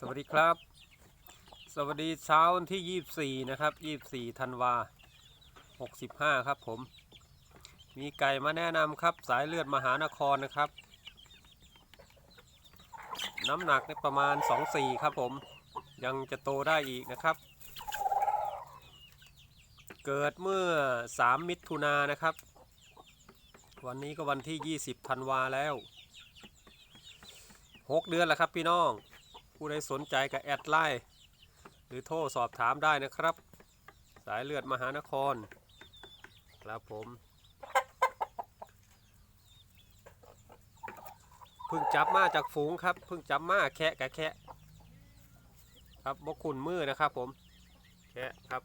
สวัสดีครับ สวัสดีเช้าวันที่ 24 นะครับ 24ธันวา65 ครับผม มีไก่มาแนะนำครับ สายเลือดมหานครนะครับ น้ำหนักเนี่ยประมาณ 24 ครับผม ยังจะโตได้อีกนะครับ เกิดเมื่อ 3 มิถุนานนะครับ วันนี้ก็วันที่ 20ธันวาแล้ว 6 เดือนแล้วครับพี่น้อง ผู้ใดสนใจก็แอดไลน์หรือโทรสอบถามได้นะครับ สายเลือดมหานคร ครับผมเพิ่งจับมาจากฝูงครับเพิ่งจับมาแคะกะแคะ ครับบกคุณมือนะครับผม แคะครับ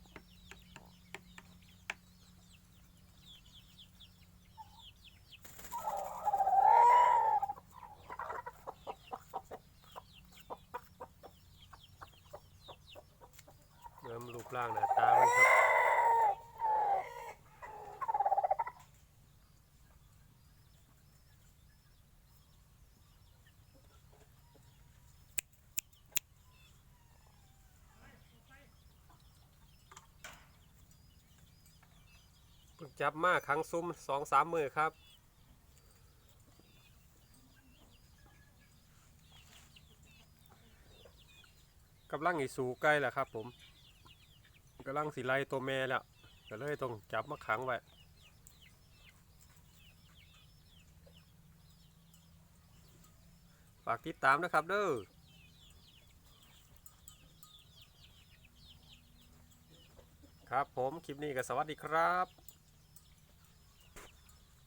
เริ่มรูปร่างหน้าตามันครับจับมาครั้งซุ้มสองสามมือครับกำลังอีสูใกล้แล้วครับผม กำลังสีไล่ตัวแม่แล้วก็เลยต้องจับมาขังไว้ฝากติดตามนะครับเด้อครับผมคลิปนี้ก็สวัสดีครับ